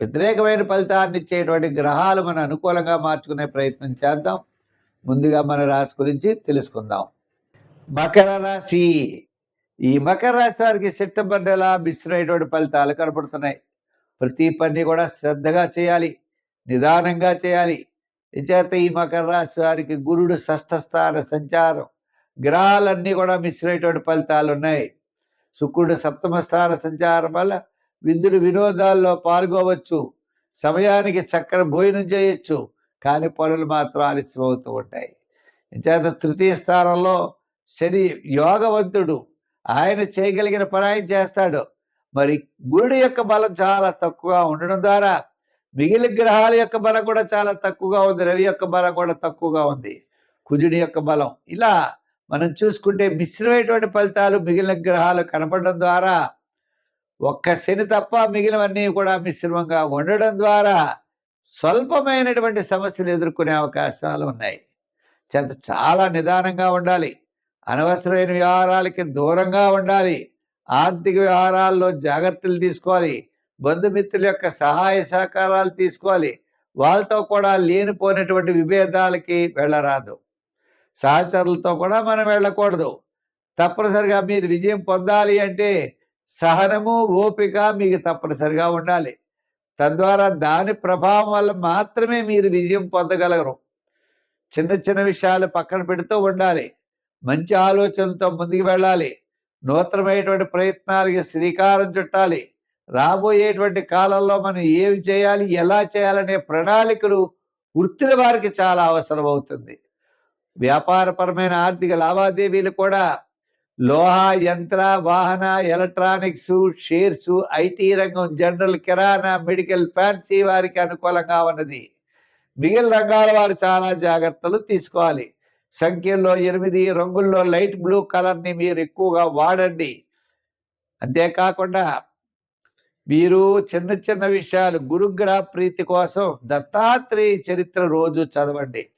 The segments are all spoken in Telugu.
వ్యతిరేకమైన ఫలితాన్ని ఇచ్చేటువంటి గ్రహాలు మన అనుకూలంగా మార్చుకునే ప్రయత్నం చేద్దాం. ముందుగా మన రాశి గురించి తెలుసుకుందాం. మకర రాశి. ఈ మకర రాశి వారికి సెప్టెంబర్ నెల మిశ్రమైనటువంటి ఫలితాలు కనపడుతున్నాయి. ప్రతి పని కూడా శ్రద్ధగా చేయాలి. నిదానంగా చేయాలి. చేత ఈ మకర రాశి వారికి గురుడు షష్ఠ స్థాన సంచారం. గ్రహాలన్నీ కూడా మిశ్రమైనటువంటి ఫలితాలు ఉన్నాయి. శుక్రుడు సప్తమ స్థాన సంచారం వల్ల విందులు వినోదాల్లో పాల్గొవచ్చు. సమయానికి చక్కని భోజనం చేయొచ్చు. కానీ పనులు మాత్రం ఆలస్యం అవుతూ ఉంటాయి. చేత తృతీయ స్థానంలో శని యోగవంతుడు. ఆయన చేయగలిగిన పని ఆయన చేస్తాడు. మరి గురుడి యొక్క బలం చాలా తక్కువగా ఉండడం ద్వారా మిగిలిన గ్రహాల యొక్క బలం కూడా చాలా తక్కువగా ఉంది. రవి యొక్క బలం కూడా తక్కువగా ఉంది. కుజుడి యొక్క బలం. ఇలా మనం చూసుకుంటే మిశ్రమైనటువంటి ఫలితాలు మిగిలిన గ్రహాలు కనపడడం ద్వారా ఒక్క శని తప్ప మిగిలినవన్నీ కూడా మిశ్రమంగా ఉండడం ద్వారా స్వల్పమైనటువంటి సమస్యలు ఎదుర్కొనే అవకాశాలు ఉన్నాయి. చెంత చాలా నిదానంగా ఉండాలి. అనవసరమైన వ్యవహారాలకి దూరంగా ఉండాలి. ఆర్థిక వ్యవహారాల్లో జాగ్రత్తలు తీసుకోవాలి. బంధుమిత్రుల యొక్క సహాయ సహకారాలు తీసుకోవాలి. వాళ్ళతో కూడా లేనిపోయినటువంటి విభేదాలకి వెళ్ళరాదు. సహచరులతో కూడా మనం వెళ్ళకూడదు. తప్పనిసరిగా మీరు విజయం పొందాలి అంటే సహనము ఓపిక మీకు తప్పనిసరిగా ఉండాలి. తద్వారా దాని ప్రభావం వల్ల మాత్రమే మీరు విజయం పొందగలరు. చిన్న చిన్న విషయాలు పక్కన పెడుతూ ఉండాలి. మంచి ఆలోచనలతో ముందుకు వెళ్ళాలి. నూతనమైనటువంటి ప్రయత్నాలకి శ్రీకారం చుట్టాలి. రాబోయేటువంటి కాలంలో మనం ఏమి చేయాలి ఎలా చేయాలనే ప్రణాళికలు వృత్తుల వారికి చాలా అవసరం అవుతుంది వ్యాపారపరమైన ఆర్థిక లావాదేవీలు కూడా లోహ యంత్ర వాహన ఎలక్ట్రానిక్స్ షేర్స్ ఐటీ రంగం జనరల్ కిరాణా మెడికల్ ఫ్యాన్సీ వారికి అనుకూలంగా ఉన్నది. మిగిలిన రంగాల వారు చాలా జాగ్రత్తలు తీసుకోవాలి. సంఖ్యల్లో ఎనిమిది రంగుల్లో లైట్ బ్లూ కలర్ని మీరు ఎక్కువగా వాడండి. అంతేకాకుండా మీరు చిన్న చిన్న విషయాలు గురుగ్రహ ప్రీతి కోసం దత్తాత్రేయ చరిత్ర రోజు చదవండి.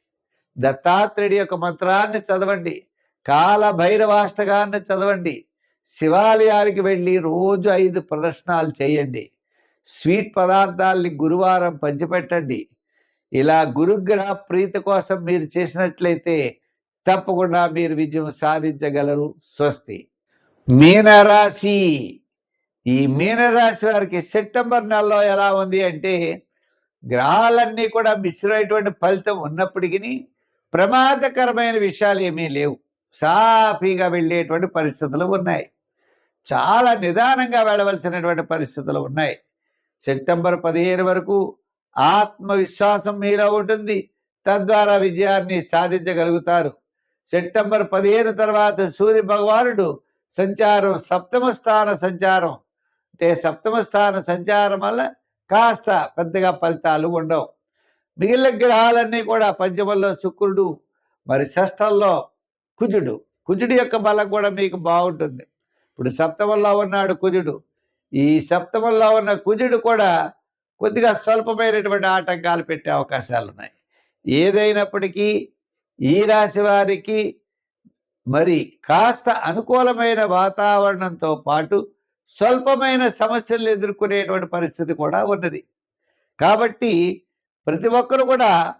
దత్తాత్రేయుడి యొక్క మంత్రాన్ని చదవండి. కాల భైరవాష్టకాన్ని చదవండి. శివాలయానికి వెళ్ళి రోజు ఐదు ప్రదర్శనాలు చేయండి. స్వీట్ పదార్థాలని గురువారం పంచిపెట్టండి. ఇలా గురుగ్రహ ప్రీతి కోసం మీరు చేసినట్లయితే తప్పకుండా మీరు విజయం సాధించగలరు. స్వస్తి. మీనరాశి. ఈ మీనరాశి వారికి సెప్టెంబర్ నెలలో ఎలా ఉంది అంటే గ్రహాలన్నీ కూడా మిశ్రమైనటువంటి ఫలితం ఉన్నప్పటికీ ప్రమాదకరమైన విషయాలు ఏమీ లేవు. సాఫీగా వెళ్ళేటువంటి పరిస్థితులు ఉన్నాయి. చాలా నిదానంగా వెళ్ళవలసినటువంటి పరిస్థితులు ఉన్నాయి. సెప్టెంబర్ పదిహేను వరకు ఆత్మవిశ్వాసం మీలో ఉంటుంది. తద్వారా విజయాన్ని సాధించగలుగుతారు. సెప్టెంబర్ పదిహేను తర్వాత సూర్య భగవానుడు సంచారం సప్తమ స్థాన సంచారం. అంటే సప్తమ స్థాన సంచారం వల్ల కాస్త పెద్దగా ఫలితాలు ఉండవు. మిగిలిన గ్రహాలన్నీ కూడా పంచమంలో శుక్రుడు మరి షష్టంలో కుజుడు. కుజుడు యొక్క బలం కూడా మీకు బాగుంటుంది. ఇప్పుడు సప్తమంలో ఉన్నాడు కుజుడు. ఈ సప్తమంలో ఉన్న కుజుడు కూడా కొద్దిగా స్వల్పమైనటువంటి ఆటంకాలు పెట్టే అవకాశాలు ఉన్నాయి. ఏదైనప్పటికీ ఈ రాశి వారికి మరి కాస్త అనుకూలమైన వాతావరణంతో పాటు స్వల్పమైన సమస్యలు ఎదుర్కొనేటువంటి పరిస్థితి కూడా ఉన్నది. కాబట్టి ప్రతి ఒక్కరు కూడా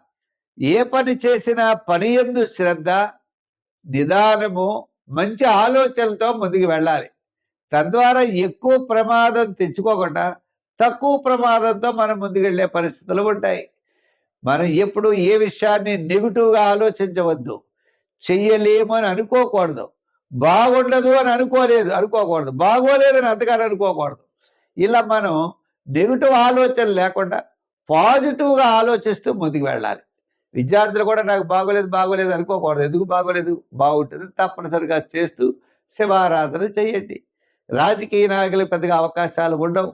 ఏ పని చేసినా పని ఎందు శ్రద్ధ నిదానము మంచి ఆలోచనలతో ముందుకు వెళ్ళాలి. తద్వారా ఎక్కువ ప్రమాదం తెచ్చుకోకుండా తక్కువ ప్రమాదంతో మనం ముందుకెళ్ళే పరిస్థితులు ఉంటాయి. మనం ఎప్పుడు ఏ విషయాన్ని నెగిటివ్గా ఆలోచించవద్దు. చెయ్యలేము అని అనుకోకూడదు. బాగుండదు అని అనుకోలేదు అనుకోకూడదు. బాగోలేదని అంతగాని అనుకోకూడదు. ఇలా మనం నెగిటివ్ ఆలోచన లేకుండా పాజిటివ్గా ఆలోచిస్తూ ముందుకు వెళ్ళాలి. విద్యార్థులు కూడా నాకు బాగోలేదు బాగోలేదు అనుకోకూడదు. ఎందుకు బాగోలేదు? బాగుంటుంది. తప్పనిసరిగా చేస్తూ శివారాధన చేయండి. రాజకీయ నాయకులకు పెద్దగా అవకాశాలు ఉండవు.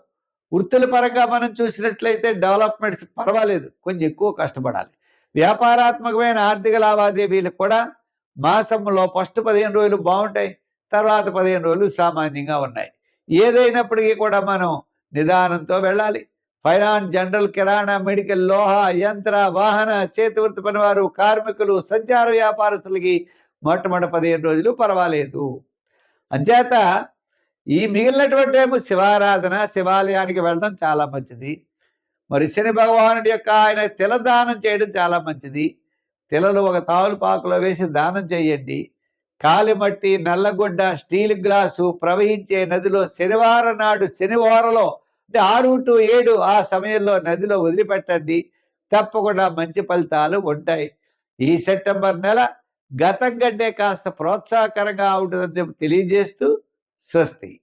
వృత్తుల పరంగా మనం చూసినట్లయితే డెవలప్మెంట్స్ పర్వాలేదు. కొంచెం ఎక్కువ కష్టపడాలి. వ్యాపారాత్మకమైన ఆర్థిక లావాదేవీలు కూడా మాసంలో ఫస్ట్ పదిహేను రోజులు బాగుంటాయి. తర్వాత పదిహేను రోజులు సామాన్యంగా ఉన్నాయి. ఏదైనప్పటికీ కూడా మనం నిదానంతో వెళ్ళాలి. ఫైనాన్స్ జనరల్ కిరాణా మెడికల్ లోహ యంత్ర వాహన చేతి వృత్తి పనివారు కార్మికులు సంచార వ్యాపారస్తులకి మొట్టమొదటి పదిహేను రోజులు పర్వాలేదు. అంచేత ఈ మిగిలినటువంటి ఏమో శివారాధన శివాలయానికి వెళ్ళడం చాలా మంచిది. మరి శని భగవానుడి యొక్క ఆయన తిల దానం చేయడం చాలా మంచిది. తిలలు ఒక తావులపాకులో వేసి దానం చేయండి. కాలిమట్టి నల్లగుడ్డ స్టీల్ గ్లాసు ప్రవహించే నదిలో శనివారం నాడు శనివారంలో అంటే ఆరు టు ఏడు ఆ సమయంలో నదిలో వదిలిపెట్టండి. తప్పకుండా మంచి ఫలితాలు ఉంటాయి. ఈ సెప్టెంబర్ నెల గతం కంటే కాస్త ప్రోత్సాహకరంగా ఉంటుందని తెలియజేస్తూ స్వస్తి.